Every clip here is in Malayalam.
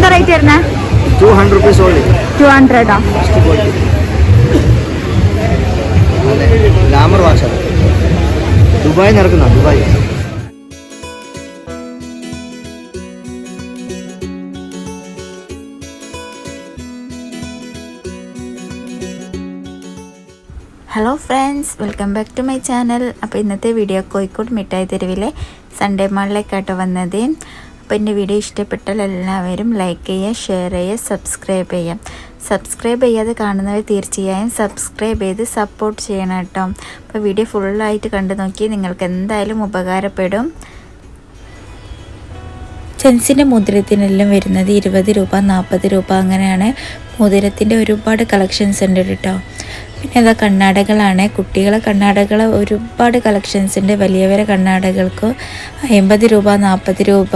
എന്താ റേറ്റ് വരുന്നത് two hundred rupees only two ഹൺഡ്രഡോ glamour watch Dubai നടക്കുന്ന Dubai hello friends welcome back to my channel അപ്പോൾ ഇന്നത്തെ വീഡിയോ കോഴിക്കോട് മിഠായി തെരുവിലെ സൺഡേ മാളിലേക്കാട്ടോ വന്നത്. അപ്പോൾ എന്റെ വീഡിയോ ഇഷ്ടപ്പെട്ടാൽ എല്ലാവരും ലൈക്ക് ചെയ്യുക ഷെയർ ചെയ്യുക സബ്സ്ക്രൈബ് ചെയ്യാം സബ്സ്ക്രൈബ് ചെയ്യാതെ കാണുന്നവർ തീർച്ചയായും സബ്സ്ക്രൈബ് ചെയ്ത് സപ്പോർട്ട് ചെയ്യണം കേട്ടോ. അപ്പോൾ വീഡിയോ ഫുള്ളായിട്ട് കണ്ടു നോക്കി നിങ്ങൾക്ക് എന്തായാലും ഉപകാരപ്പെടും. ജെൻസിന്റെ മോതിരത്തിനെല്ലാം വരുന്നത് ഇരുപത് രൂപ നാൽപ്പത് രൂപ അങ്ങനെയാണ്. മോതിരത്തിന്റെ ഒരുപാട് കളക്ഷൻസ് ഉണ്ട് കേട്ടോ. പിന്നെ ഇതാ കണ്ണാടകളാണ്. കുട്ടികളെ കണ്ണാടകൾ ഒരുപാട് കളക്ഷൻസ് ഉണ്ട് വലിയവരെ കണ്ണാടകൾക്ക് എൺപത് രൂപ നാൽപ്പത് രൂപ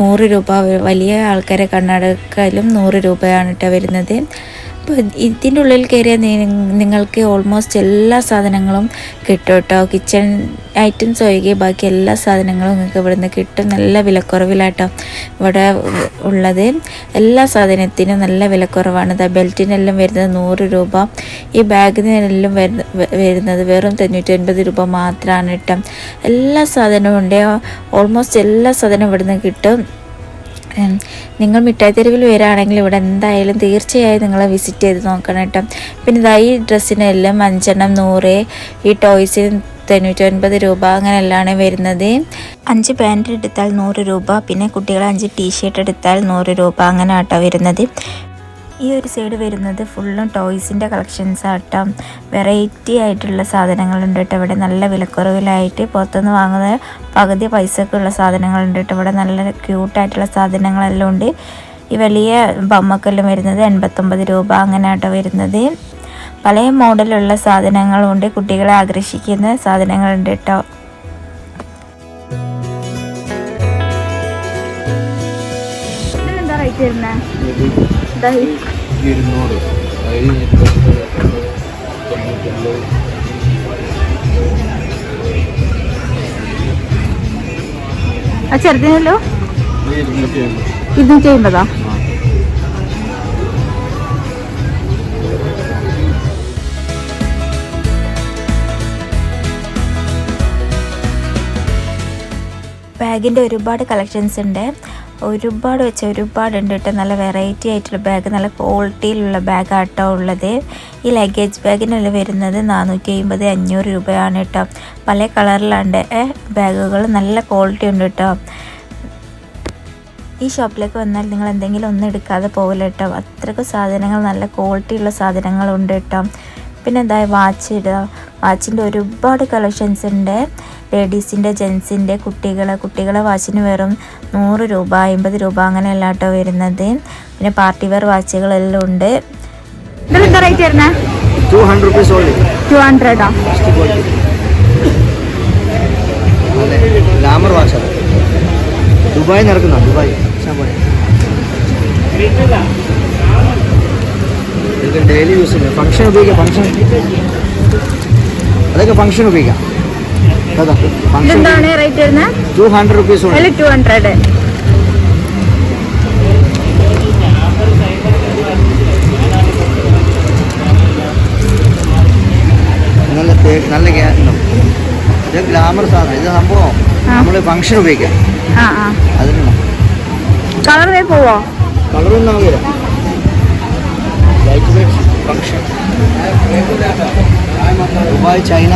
നൂറ് രൂപ വലിയ ആൾക്കാരെ കണ്ണാടകയിലും നൂറ് രൂപയാണ് കേട്ടോ വരുന്നത്. അപ്പോൾ ഇതിന്റെ ഉള്ളിൽ കയറിയാൽ നിങ്ങൾക്ക് ഓൾമോസ്റ്റ് എല്ലാ സാധനങ്ങളും കിട്ടും കേട്ടോ കിച്ചൺ ഐറ്റംസ് ഒഴികെ ബാക്കി എല്ലാ സാധനങ്ങളും നിങ്ങൾക്ക് ഇവിടുന്ന് കിട്ടും. നല്ല വിലക്കുറവിലാട്ടോ ഇവിടെ ഉള്ളത്. എല്ലാ സാധനത്തിനും നല്ല വിലക്കുറവാണ്. ദാ ബെൽറ്റിനെല്ലാം വരുന്നത് നൂറ് രൂപ. ഈ ബാഗിനെല്ലാം വരുന്ന വരുന്നത് വെറും തൊണ്ണൂറ്റി ഒൻപത് രൂപ മാത്രമാണ് കേട്ടോ എല്ലാ സാധനവും ഉണ്ട്. ഓൾമോസ്റ്റ് എല്ലാ സാധനവും ഇവിടുന്ന് കിട്ടും. നിങ്ങൾ മിഠായി തെരുവിൽ വരികയാണെങ്കിൽ ഇവിടെ എന്തായാലും തീർച്ചയായും നിങ്ങൾ വിസിറ്റ് ചെയ്ത് നോക്കണം കേട്ടോ. പിന്നെ ഇതാ ഈ ഡ്രസ്സിനെല്ലാം അഞ്ചെണ്ണം നൂറ് ഈ ടോയ്സിന് തൊണ്ണൂറ്റി ഒൻപത് രൂപ അങ്ങനെയെല്ലാം വരുന്നത്. അഞ്ച് പാന്റ് എടുത്താൽ നൂറ് രൂപ പിന്നെ കുട്ടികളെ അഞ്ച് ടീഷർട്ട് എടുത്താൽ നൂറ് രൂപ അങ്ങനെ ആട്ടോ വരുന്നത്. ഈ ഒരു സൈഡ് വരുന്നത് ഫുള്ളും ടോയ്സിന്റെ കളക്ഷൻസ് ആട്ടോ. വെറൈറ്റി ആയിട്ടുള്ള സാധനങ്ങളുണ്ട് കേട്ടോ ഇവിടെ. നല്ല വിലക്കുറവിലായിട്ട് പുറത്തുനിന്ന് വാങ്ങുന്ന പകുതി പൈസക്കുള്ള സാധനങ്ങളുണ്ട് കേട്ടോ ഇവിടെ. നല്ല ക്യൂട്ടായിട്ടുള്ള സാധനങ്ങളെല്ലാം ഉണ്ട്. ഈ വലിയ ബൊമ്മക്കെല്ലാം വരുന്നത് എൺപത്തൊമ്പത് രൂപ അങ്ങനെ ആട്ടോ വരുന്നത്. പല മോഡലുള്ള സാധനങ്ങളുണ്ട് കുട്ടികളെ ആകർഷിക്കുന്ന സാധനങ്ങളുണ്ട് കേട്ടോ. റേറ്റ് വരുന്നത് ഈ- ഇരുന്നൂറ് തൊണ്ണൂറ്റൊമ്പത് ആ ചെറുതിനല്ലോ? ഇരുന്നൂറ്റി അമ്പത്. ബാഗിന്റെ ഒരുപാട് കളക്ഷൻസ് ഉണ്ട്. ഒരുപാട് വെച്ച ഒരുപാട് ഉണ്ട് കേട്ടോ. നല്ല വെറൈറ്റി ആയിട്ടുള്ള ബാഗ് നല്ല ക്വാളിറ്റിയിലുള്ള ബാഗ് ആട്ടോ ഉള്ളത്. ഈ ലഗേജ് ബാഗിനല്ല വരുന്നത് നാനൂറ്റി അമ്പത് അഞ്ഞൂറ് രൂപയാണ് കേട്ടോ. പല കളറിലുണ്ട് ബാഗുകൾ നല്ല ക്വാളിറ്റി ഉണ്ട് കേട്ടോ. ഈ ഷോപ്പിലേക്ക് വന്നാൽ നിങ്ങൾ എന്തെങ്കിലും ഒന്നും എടുക്കാതെ പോകില്ല കേട്ടോ. അത്രയ്ക്ക് സാധനങ്ങൾ നല്ല ക്വാളിറ്റിയുള്ള സാധനങ്ങളുണ്ട് കേട്ടോ. പിന്നെ എന്താ വാച്ച് ഇടുക. വാച്ചിന്റെ ഒരുപാട് കളക്ഷൻസ് ഉണ്ട്. ലേഡീസിന്റെ ജെൻസിന്റെ കുട്ടികളെ കുട്ടികളെ വാച്ചിന് വെറും നൂറ് രൂപ അമ്പത് രൂപ അങ്ങനെ കേട്ടോ വരുന്നത്. പിന്നെ പാർട്ടി വെയർ വാച്ചുകളെല്ലാം ഉണ്ട്. റേറ്റ് വരുന്നത് ടു ഹൺഡ്രഡ് ഗ്ലാമർ വാച്ച് ദുബായിൽ നടക്കുന്ന ദുബായ്. ഡെയിലി യൂസ് ഫംഗ്ഷൻ ഉപയോഗിക്കാം ഫംഗ്ഷൻ അതൊക്കെ ഫംഗ്ഷൻ ഉപയോഗിക്കാം. അതാ. ഫംഗ്ഷൻ ഇതെന്താണ് റേറ്റ് വരുന്നത് ടു ഹൺഡ്രഡ് റുപ്പീസ് അതിൽ ടു ഹൺഡ്രഡ് നല്ല നല്ല ഇത് ഗ്ലാമർ സാധനം. ഇത് സംഭവം നമ്മൾ ഫംഗ്ഷൻ ഉപയോഗിക്കാം. ആ കളർ പോവോ? കളറൊന്നും ആവില്ല ലൈറ്റ് ഫംഗ്ഷൻ ദുബായ് ചൈന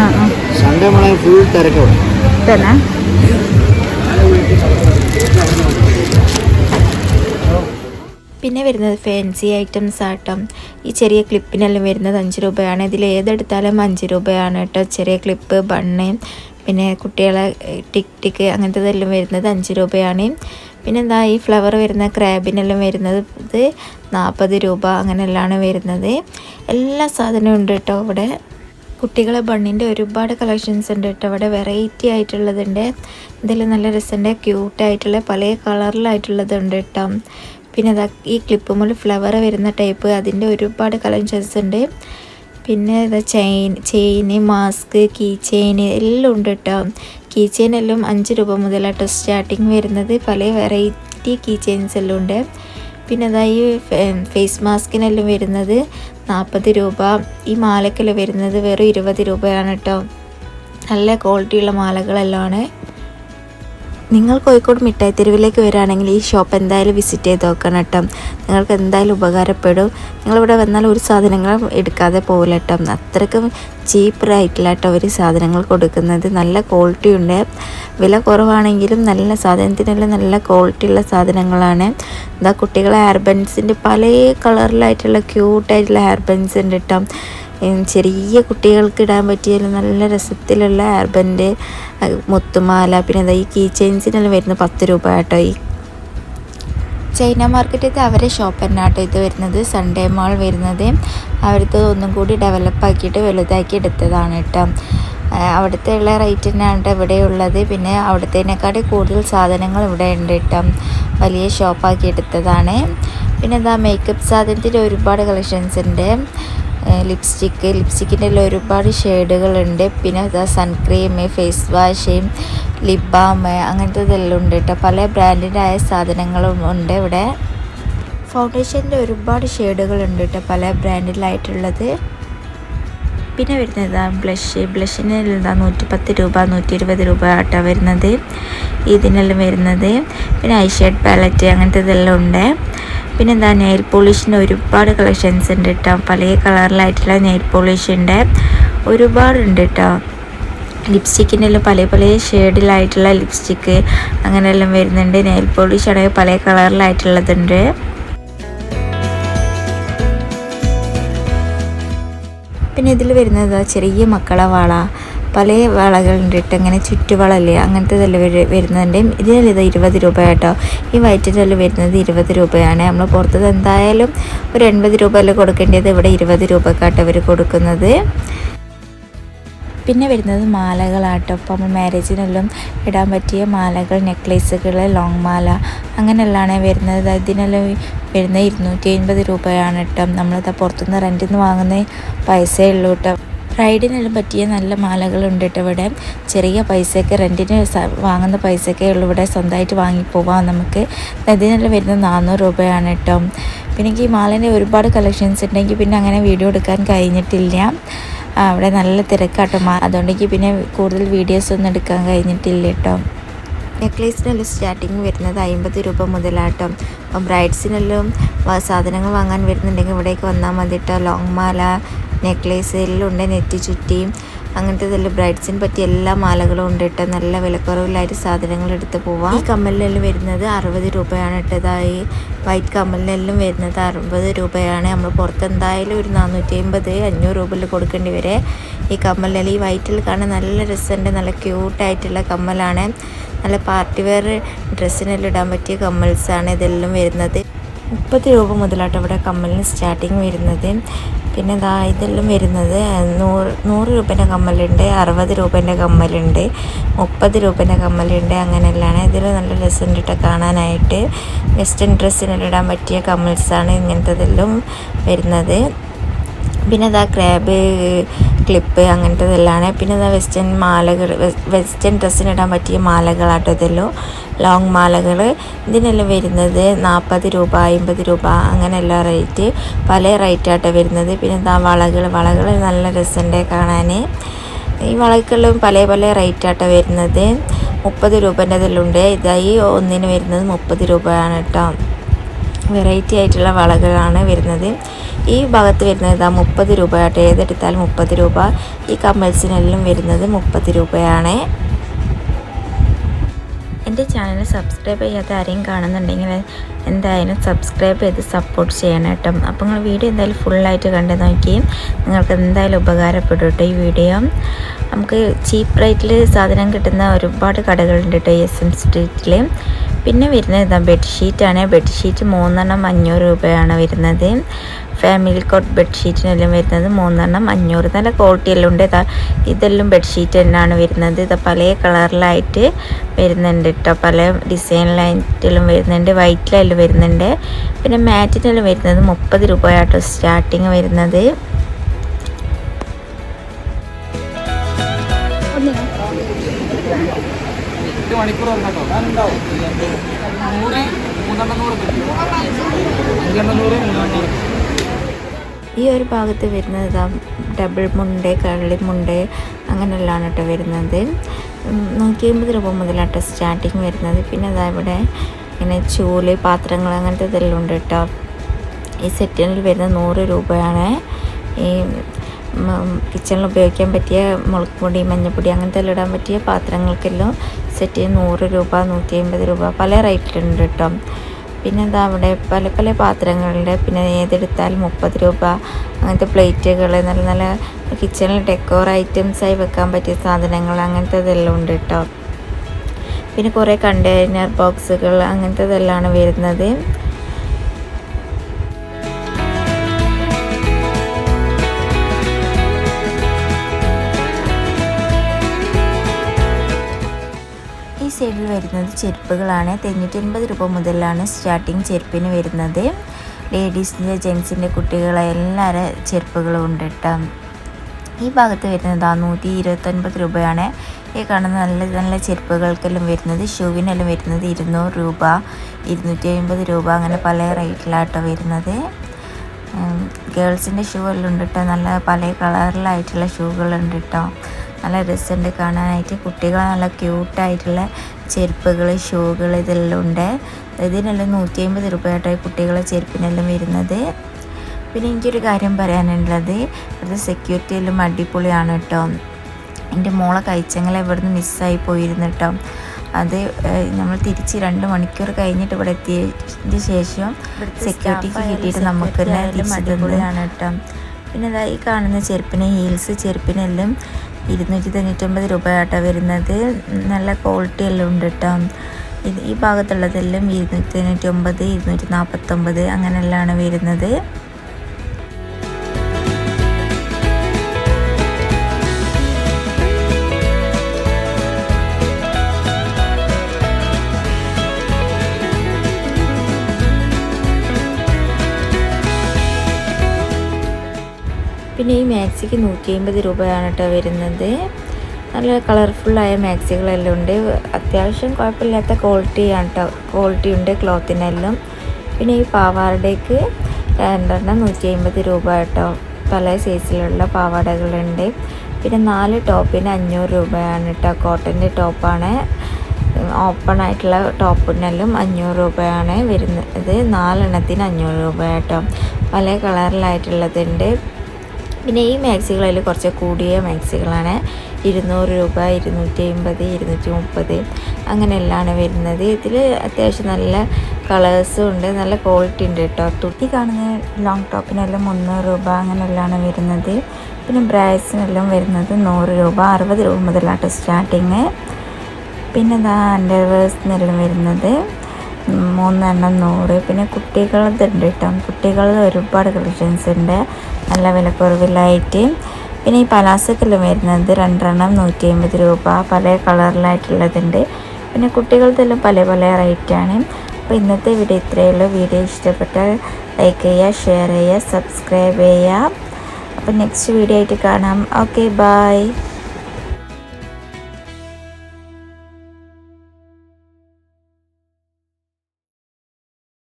ആ സൺഡേ നമ്മളെ ഫുൾ തിരക്കവിടെ തന്നെ? പിന്നെ വരുന്നത് ഫാൻസി ഐറ്റംസ് ആട്ടോ. ഈ ചെറിയ ക്ലിപ്പിനെല്ലാം വരുന്നത് അഞ്ച് രൂപയാണ്. ഇതിൽ ഏതെടുത്താലും അഞ്ച് രൂപയാണ് കേട്ടോ. ചെറിയ ക്ലിപ്പ് ബണ്ണ് പിന്നെ കുട്ടികളെ ടിക് ടിക്ക് അങ്ങനത്തതെല്ലാം വരുന്നത് അഞ്ച് രൂപയാണ്. പിന്നെ എന്താ ഈ ഫ്ലവർ വരുന്ന ക്രാബിനെല്ലാം വരുന്നത് ഇത് നാൽപ്പത് രൂപ അങ്ങനെയെല്ലാം വരുന്നത്. എല്ലാ സാധനവും ഉണ്ട് കേട്ടോ ഇവിടെ കുട്ടികളെ ബണ്ണിന്റെ ഒരുപാട് കളക്ഷൻസ് ഉണ്ട് കേട്ടോ ഇവിടെ വെറൈറ്റി ആയിട്ടുള്ളതുണ്ട്. ഇതിൽ നല്ല രസമുണ്ട്. ക്യൂട്ടായിട്ടുള്ള പല കളറിലായിട്ടുള്ളതുണ്ട് കേട്ടോ. പിന്നെ ഈ ക്ലിപ്പ് മുതൽ ഫ്ലവർ വരുന്ന ടൈപ്പ് അതിന്റെ ഒരുപാട് കളക്ഷൻസ് ഉണ്ട്. പിന്നെ ഇതാ chain chain mask key chain എല്ലാം ഉണ്ട് കേട്ടോ കീ ചെയിൻ എല്ലാം അഞ്ച് രൂപ മുതലാട്ടോ സ്റ്റാർട്ടിങ് വരുന്നത്. പല വെറൈറ്റി കീ ചെയിൻസ് എല്ലാം ഉണ്ട് പിന്നെ അതാ ഈ ഫേസ് മാസ്കിനെല്ലാം വരുന്നത് നാൽപ്പത് രൂപ. ഈ മാലക്കെല്ലാം വരുന്നത് വെറും ഇരുപത് രൂപയാണ് കേട്ടോ നല്ല ക്വാളിറ്റിയുള്ള മാലകളെല്ലാം ആണ് നിങ്ങൾ കോഴിക്കോട് മിഠായി തെരുവിലേക്ക് വരികയാണെങ്കിൽ ഈ ഷോപ്പ് എന്തായാലും വിസിറ്റ് ചെയ്ത് നോക്കണം കേട്ടോ. നിങ്ങൾക്ക് എന്തായാലും ഉപകാരപ്പെടും. നിങ്ങളിവിടെ വന്നാൽ ഒരു സാധനങ്ങളും എടുക്കാതെ പോകില്ല കേട്ടോ. അത്രയ്ക്കും ചീപ്പ് റേറ്റിലാണ് കേട്ടോ അവർ സാധനങ്ങൾ കൊടുക്കുന്നത്. നല്ല ക്വാളിറ്റി ഉണ്ട്. വില കുറവാണെങ്കിലും നല്ല സാധനത്തിനെല്ലാം നല്ല ക്വാളിറ്റി ഉള്ള സാധനങ്ങളാണ്. എന്താ കുട്ടികളെ ഹെയർ ബൻസിന്റെ പല കളറിലായിട്ടുള്ള ക്യൂട്ടായിട്ടുള്ള ഹെയർ ബൻസ് ഉണ്ട് കേട്ടോ. ചെറിയ കുട്ടികൾക്ക് ഇടാൻ പറ്റിയ നല്ല രസത്തിലുള്ള ആർബന്റെ മുത്തുമാല പിന്നെ എന്താ ഈ കീ ചെയിൻസിനെല്ലാം വരുന്നത് പത്ത് രൂപ കേട്ടോ ഈ ചൈന മാർക്കറ്റിൽ അവരെ ഷോപ്പ് തന്നെ കേട്ടോ ഇത് വരുന്നത് സൺഡേ മാൾ വരുന്നത്. അവിടുത്തെ ഒന്നും കൂടി ഡെവലപ്പ് ആക്കിയിട്ട് വലുതാക്കി എടുത്തതാണ് കേട്ടോ. അവിടുത്തെ ഉള്ള റേറ്റ് തന്നെയാണ് ഇവിടെ ഉള്ളത്. പിന്നെ അവിടുത്തേനേക്കാട്ടി കൂടുതൽ സാധനങ്ങൾ ഇവിടെ ഉണ്ട് കേട്ടോ. വലിയ ഷോപ്പാക്കി എടുത്തതാണ്. പിന്നെ എന്താ മേക്കപ്പ് സാധനത്തിന്റെ ഒരുപാട് കളക്ഷൻസ് ഉണ്ട്. ലിപ്സ്റ്റിക്ക് ലിപ്സ്റ്റിക്കിന്റെ എല്ലാം ഒരുപാട് ഷെയ്ഡുകളുണ്ട്. പിന്നെ അതാ sun cream face wash lip balm അങ്ങനത്തെ ഇതെല്ലാം ഉണ്ട് കേട്ടോ. പല ബ്രാൻഡിന്റായ സാധനങ്ങളും ഉണ്ട് ഇവിടെ. ഫൗണ്ടേഷന്റെ ഒരുപാട് ഷെയ്ഡുകളുണ്ട് കേട്ടോ പല ബ്രാൻഡിലായിട്ടുള്ളത് പിന്നെ വരുന്നത് ബ്ലഷ് ബ്ലഷിന് ഇതാ നൂറ്റി പത്ത് രൂപ നൂറ്റി ഇരുപത് രൂപ ആട്ടോ വരുന്നത്. ഇതിനെല്ലാം വരുന്നത്. പിന്നെ ഐഷേഡ് പാലറ്റ് അങ്ങനത്തെ ഇതെല്ലാം ഉണ്ട്. പിന്നെ എന്താ നെയിൽ പോളിഷിന്റെ ഒരുപാട് കളക്ഷൻസ് ഉണ്ട് കേട്ടോ പല കളറിലായിട്ടുള്ള നെയിൽ പോളിഷ് ഉണ്ട്. ഒരുപാടുണ്ട് കേട്ടോ ലിപ്സ്റ്റിക്കിനെല്ലാം പല പല ഷെയ്ഡിലായിട്ടുള്ള ലിപ്സ്റ്റിക്ക് അങ്ങനെയെല്ലാം വരുന്നുണ്ട്. നെയിൽ പോളിഷ് ആണെങ്കിൽ പല കളറിലായിട്ടുള്ളതുണ്ട് പിന്നെ ഇതിൽ വരുന്നത് ചെറിയ മക്കളെ വള പല വളകളുണ്ട് കേട്ടോ. ഇങ്ങനെ ചുറ്റുവളല്ലേ അങ്ങനത്തെ ഇതെല്ലാം വരു- വരുന്നുണ്ട്. ഇതിനെല്ലാം ഇത് ഇരുപത് രൂപ കേട്ടോ ഈ വയറ്റിനെല്ലാം വരുന്നത് ഇരുപത് രൂപയാണ്. നമ്മൾ പുറത്തത് എന്തായാലും ഒരു എൺപത് രൂപ അല്ല കൊടുക്കേണ്ടത്. ഇവിടെ ഇരുപത് രൂപക്കാട്ടോ അവർ കൊടുക്കുന്നത്. പിന്നെ വരുന്നത് മാലകളാട്ടോ. ഇപ്പോൾ നമ്മൾ മാരേജിനെല്ലാം ഇടാൻ പറ്റിയ മാലകൾ നെക്ലേസുകൾ ലോങ് മാല അങ്ങനെയുള്ളതാണ് വരുന്നത്. ഇതിനെല്ലാം വരുന്നത് ഇരുന്നൂറ്റി അൻപത് രൂപയാണ് കേട്ടോ. നമ്മളിതാ പുറത്തുനിന്ന് റെന്റിൽ നിന്ന് വാങ്ങുന്ന പൈസയേ ഉള്ളൂ കേട്ടോ. റൈഡിനെല്ലാം പറ്റിയ നല്ല മാലകളുണ്ട് കേട്ടോ ഇവിടെ. ചെറിയ പൈസയൊക്കെ റെന്റിന് വാങ്ങുന്ന പൈസയൊക്കെ ഉള്ളൂ. ഇവിടെ സ്വന്തമായിട്ട് വാങ്ങിപ്പോവാം നമുക്ക്. ഇതിനെല്ലാം വരുന്നത് നാനൂറ് രൂപയാണ് കേട്ടോ. പിന്നെ എനിക്ക് ഈ മാലേന്റെ ഒരുപാട് കളക്ഷൻസ് ഉണ്ടെങ്കിൽ പിന്നെ അങ്ങനെ വീഡിയോ എടുക്കാൻ കഴിഞ്ഞിട്ടില്ല. അവിടെ നല്ല തിരക്കാട്ടോ എനിക്ക് പിന്നെ കൂടുതൽ വീഡിയോസ് ഒന്നും എടുക്കാൻ കഴിഞ്ഞിട്ടില്ല കേട്ടോ നെക്ലേസിനെല്ലാം സ്റ്റാർട്ടിങ് വരുന്നത് അമ്പത് രൂപ മുതലാട്ടോ. അപ്പം ബ്രൈഡ്സിനെല്ലാം സാധനങ്ങൾ വാങ്ങാൻ വരുന്നുണ്ടെങ്കിൽ ഇവിടേക്ക് വന്നാൽ മതി കേട്ടോ ലോങ് മാല നെക്ലേസ് എല്ലാം ഉണ്ട് നെറ്റി ചുറ്റിയും അങ്ങനത്തെ നല്ല ബ്രൈഡ്സിന് പറ്റിയ എല്ലാ മാലകളും ഉണ്ട് കേട്ടോ. നല്ല വിലക്കുറവിലായിട്ട് സാധനങ്ങൾ എടുത്ത് പോവാം. ഈ കമ്മലിനെല്ലാം വരുന്നത് അറുപത് രൂപയാണ് ഇട്ടതായി വൈറ്റ് കമ്മലിനെല്ലാം വരുന്നത് അറുപത് രൂപയാണ്. നമ്മൾ പുറത്ത് എന്തായാലും ഒരു നാനൂറ്റി അമ്പത് അഞ്ഞൂറ് രൂപയിൽ കൊടുക്കേണ്ടി വരെ. ഈ കമ്മലിനെല്ലാം ഈ വൈറ്റിൽ കാണാൻ നല്ല രസമുണ്ട്. നല്ല ക്യൂട്ടായിട്ടുള്ള കമ്മലാണ്. നല്ല പാർട്ടി വെയർ ഡ്രസ്സിനെല്ലാം ഇടാൻ പറ്റിയ കമ്മൽസാണ് ഇതെല്ലാം വരുന്നത്. മുപ്പത് രൂപ മുതലാട്ടോ ഇവിടെ കമ്മലിന് സ്റ്റാർട്ടിങ് വരുന്നത്. പിന്നെ ഇതാ ഇതെല്ലാം വരുന്നത് നൂറ് നൂറ് രൂപേന്റെ കമ്മലുണ്ട് അറുപത് രൂപേന്റെ കമ്മലുണ്ട് മുപ്പത് രൂപേന്റെ കമ്മലുണ്ട് അങ്ങനെയെല്ലാം ഇതിൽ നല്ല രസമുണ്ട് കേട്ടോ കാണാനായിട്ട്. വെസ്റ്റേൺ ഡ്രസ്സിനെല്ലാം ഇടാൻ പറ്റിയ കമ്മൽസാണ് ഇങ്ങനത്തെ ഇതെല്ലാം വരുന്നത്. പിന്നെ ഇതാ ക്രാബ് ക്ലിപ്പ് അങ്ങനത്തതെല്ലാം പിന്നെ ഇതാ വെസ്റ്റേൺ മാലകൾ വെസ്റ്റേൺ ഡ്രസ്സിനിടാൻ പറ്റിയ മാലകളാട്ടോ ഇതെല്ലാം. ലോങ് മാലകൾ ഇതിനെല്ലാം വരുന്നത് നാൽപ്പത് രൂപ അമ്പത് രൂപ അങ്ങനെയെല്ലാം റേറ്റ് പല റേറ്റാട്ടോ വരുന്നത്. പിന്നെ ഇതാ വളകൾ വളകൾ നല്ല രസമുണ്ട് കാണാൻ ഈ വളക്കെല്ലാം പല പല റേറ്റാട്ടോ വരുന്നത്. മുപ്പത് രൂപേന്റെ ഇതിലുണ്ട് ഇതായി ഒന്നിന് വരുന്നത് മുപ്പത് രൂപയാണ് കേട്ടോ വെറൈറ്റി ആയിട്ടുള്ള വളകളാണ് വരുന്നത്. ഈ ഭാഗത്ത് വരുന്നത് ഇതാ മുപ്പത് കേട്ടോ ഏതെടുത്താലും മുപ്പത് രൂപ. ഈ കമ്മൽസിനെല്ലാം വരുന്നത് മുപ്പത് രൂപയാണ്. എന്റെ ചാനൽ സബ്സ്ക്രൈബ് ചെയ്യാത്ത ആരെയും കാണുന്നുണ്ടെങ്കിൽ എന്തായാലും സബ്സ്ക്രൈബ് ചെയ്ത് സപ്പോർട്ട് ചെയ്യണം കേട്ടോ. അപ്പോൾ നിങ്ങൾ വീഡിയോ എന്തായാലും ഫുള്ളായിട്ട് കണ്ടു നോക്കി. നിങ്ങൾക്ക് എന്തായാലും ഉപകാരപ്പെടും കേട്ടോ ഈ വീഡിയോ. നമുക്ക് ചീപ്പ് റേറ്റിൽ സാധനം കിട്ടുന്ന ഒരുപാട് കടകളുണ്ട് കേട്ടോ എസ് എം സ്ട്രീറ്റിൽ പിന്നെ വരുന്നത് ഇതാ ബെഡ്ഷീറ്റാണ്. ബെഡ്ഷീറ്റ് മൂന്നെണ്ണം അഞ്ഞൂറ് രൂപയാണ് വരുന്നത്. ഫാമിലി കോട്ട് ബെഡ്ഷീറ്റിനെല്ലാം വരുന്നത് മൂന്നെണ്ണം അഞ്ഞൂറ്. നല്ല ക്വാളിറ്റി എല്ലാം ഉണ്ട്. ഇതാ ഇതെല്ലാം ബെഡ്ഷീറ്റ് തന്നെയാണ് വരുന്നത്. ഇത് പല കളറിലായിട്ട് വരുന്നുണ്ട് കേട്ടോ പല ഡിസൈനിലായിട്ടും വരുന്നുണ്ട്. വൈറ്റിലെല്ലാം വരുന്നുണ്ട്. പിന്നെ മാറ്റിനെല്ലാം വരുന്നത് മുപ്പത് രൂപയാട്ടോ സ്റ്റാർട്ടിങ് വരുന്നത്. മണിക്കൂർ വന്നോ ഈ ഒരു ഭാഗത്ത് വരുന്നത് ഇതാ ഡബിൾ മുണ്ട് കള്ളിമുണ്ട് അങ്ങനെയെല്ലാം കേട്ടോ വരുന്നത്. നൂറ്റി അമ്പത് രൂപ മുതലാട്ടോ സ്റ്റാർട്ടിങ് വരുന്നത്. പിന്നെ അതാ ഇവിടെ ഇങ്ങനെ ചൂൽ പാത്രങ്ങൾ അങ്ങനത്തെ ഇതെല്ലാം ഉണ്ട് കേട്ടോ. ഈ സെറ്റിനിൽ വരുന്ന നൂറ് രൂപയാണ്. ഈ കിച്ചണിൽ ഉപയോഗിക്കാൻ പറ്റിയ മുളക് പൊടി മഞ്ഞൾപ്പൊടി അങ്ങനത്തെ എല്ലാം ഇടാൻ പറ്റിയ പാത്രങ്ങൾക്കെല്ലാം സെറ്റിന് നൂറ് രൂപ നൂറ്റി അമ്പത് രൂപ പല റേറ്റിലുണ്ട് കേട്ടോ പിന്നെ എന്താ അവിടെ പല പല പാത്രങ്ങളുടെ പിന്നെ ഏതെടുത്താൽ മുപ്പത് രൂപ. അങ്ങനത്തെ പ്ലേറ്റുകൾ നല്ല നല്ല കിച്ചണിൽ ഡെക്കോർ ഐറ്റംസായി വെക്കാൻ പറ്റിയ സാധനങ്ങൾ അങ്ങനത്തെ ഇതെല്ലാം ഉണ്ട് കേട്ടോ പിന്നെ കുറേ കണ്ടെയ്നർ ബോക്സുകൾ അങ്ങനത്തെ ഇതെല്ലാം വരുന്നത്. വരുന്നത് ചെരുപ്പുകളാണ്. തൊണ്ണൂറ്റൊൻപത് രൂപ മുതലാണ് സ്റ്റാർട്ടിങ് ചെരുപ്പിന് വരുന്നത്. ലേഡീസിന്റെ ജെൻസിന്റെ കുട്ടികളെ എല്ലാവരും ചെരുപ്പുകളും ഉണ്ട് കേട്ടോ ഈ ഭാഗത്ത് വരുന്നത് നൂറ്റി ഇരുപത്തൊൻപത് രൂപയാണ്. ഈ കാണുന്ന നല്ല നല്ല ചെരുപ്പുകൾക്കെല്ലാം വരുന്നത്. ഷൂവിനെല്ലാം വരുന്നത് ഇരുന്നൂറ് രൂപ ഇരുന്നൂറ്റി അമ്പത് രൂപ അങ്ങനെ പല റേറ്റിലാട്ടോ വരുന്നത്. ഗേൾസിന്റെ ഷൂ എല്ലാം ഉണ്ട് കേട്ടോ നല്ല പല കളറിലായിട്ടുള്ള ഷൂകളുണ്ട് കേട്ടോ നല്ല രസമുണ്ട് കാണാനായിട്ട്. കുട്ടികളെ നല്ല ക്യൂട്ടായിട്ടുള്ള ചെരുപ്പുകൾ ഷൂകൾ ഇതെല്ലാം ഉണ്ട്. ഇതിനെല്ലാം നൂറ്റി അമ്പത് രൂപ കേട്ടോ കുട്ടികളെ ചെരുപ്പിനെല്ലാം വരുന്നത്. പിന്നെ എനിക്കൊരു കാര്യം പറയാനുള്ളത്. ഇവിടുത്തെ സെക്യൂരിറ്റി എല്ലാം അടിപൊളിയാണ് കേട്ടോ. എന്റെ മോളെ കഴിച്ചെങ്കിൽ ഇവിടുന്ന് മിസ്സായി പോയിരുന്നു കേട്ടോ. അത് നമ്മൾ തിരിച്ച് രണ്ട് മണിക്കൂർ കഴിഞ്ഞിട്ട് ഇവിടെ എത്തിയതിന് ശേഷം സെക്യൂരിറ്റിക്ക് കിട്ടിയിട്ട് നമുക്ക് അടിപൊളിയാണ് കേട്ടോ. പിന്നെ ഈ കാണുന്ന ചെരുപ്പിന് ഹീൽസ് ചെരുപ്പിനെല്ലാം ഇരുന്നൂറ്റി തൊണ്ണൂറ്റൊമ്പത് രൂപ കേട്ടോ വരുന്നത്. നല്ല ക്വാളിറ്റി എല്ലാം ഉണ്ട് കേട്ടോ ഈ ഭാഗത്തുള്ളതെല്ലാം ഇരുന്നൂറ്റി തൊണ്ണൂറ്റി ഒമ്പത് ഇരുന്നൂറ്റി നാൽപ്പത്തൊമ്പത് അങ്ങനെയെല്ലാമാണ് വരുന്നത്. പിന്നെ ഈ മാക്സിക്ക് നൂറ്റി അമ്പത് രൂപയാണ് കേട്ടോ വരുന്നത്. നല്ല കളർഫുള്ളായ മാക്സികളെല്ലാം ഉണ്ട്. അത്യാവശ്യം കുഴപ്പമില്ലാത്ത ക്വാളിറ്റിയാണ് കേട്ടോ ക്വാളിറ്റി ഉണ്ട് ക്ലോത്തിനെല്ലാം. പിന്നെ ഈ പാവാടയ്ക്ക് രണ്ടെണ്ണം നൂറ്റി അമ്പത് രൂപ കേട്ടോ പല സൈസിലുള്ള പാവാടകളുണ്ട്. പിന്നെ നാല് ടോപ്പിന് അഞ്ഞൂറ് രൂപയാണ് കേട്ടോ കോട്ടന്റെ ടോപ്പാണ്. ഓപ്പൺ ആയിട്ടുള്ള ടോപ്പിനെല്ലാം അഞ്ഞൂറ് രൂപയാണ് വരുന്നത്. നാലെണ്ണത്തിന് അഞ്ഞൂറ് രൂപ കേട്ടോ പല കളറിലായിട്ടുള്ളതുണ്ട്. പിന്നെ ഈ മാക്സികളിൽ കുറച്ച് കൂടിയ മാക്സികളാണ്. ഇരുന്നൂറ് രൂപ ഇരുന്നൂറ്റി അമ്പത് ഇരുന്നൂറ്റി മുപ്പത് അങ്ങനെയെല്ലാം വരുന്നത്. ഇതിൽ അത്യാവശ്യം നല്ല കളേഴ്സും ഉണ്ട് നല്ല ക്വാളിറ്റി ഉണ്ട് കേട്ടോ തുട്ടി കാണുന്ന ലോങ് ടോപ്പിനെല്ലാം മുന്നൂറ് രൂപ അങ്ങനെയെല്ലാം വരുന്നത്. പിന്നെ ബ്രാസിനെല്ലാം വരുന്നത് നൂറ് രൂപ അറുപത് രൂപ മുതലാട്ടോ സ്റ്റാർട്ടിങ് പിന്നെ ദാ ഇതാ അണ്ടർവേഴ്സിനെല്ലാം വരുന്നത്. മൂന്നെണ്ണം നൂറ്. പിന്നെ കുട്ടികളത് ഉണ്ട് കേട്ടോ. കുട്ടികളത് ഒരുപാട് കളക്ഷൻസ് ഉണ്ട്. നല്ല വിലക്കുറവിലായിട്ട്. പിന്നെ ഈ പലാസത്തിൽ വരുന്നത് രണ്ടെണ്ണം നൂറ്റി അമ്പത് രൂപ. പല കളറിലായിട്ടുള്ളതുണ്ട്. പിന്നെ കുട്ടികളതെല്ലാം പല പല റേറ്റാണ് അപ്പോൾ ഇന്നത്തെ വീഡിയോ ഇത്രയേ ഉള്ളൂ. വീഡിയോ ഇഷ്ടപ്പെട്ടാൽ ലൈക്ക് ചെയ്യുക ഷെയർ ചെയ്യുക സബ്സ്ക്രൈബ് ചെയ്യുക. അപ്പോൾ നെക്സ്റ്റ് വീഡിയോ ആയിട്ട് കാണാം. Okay bye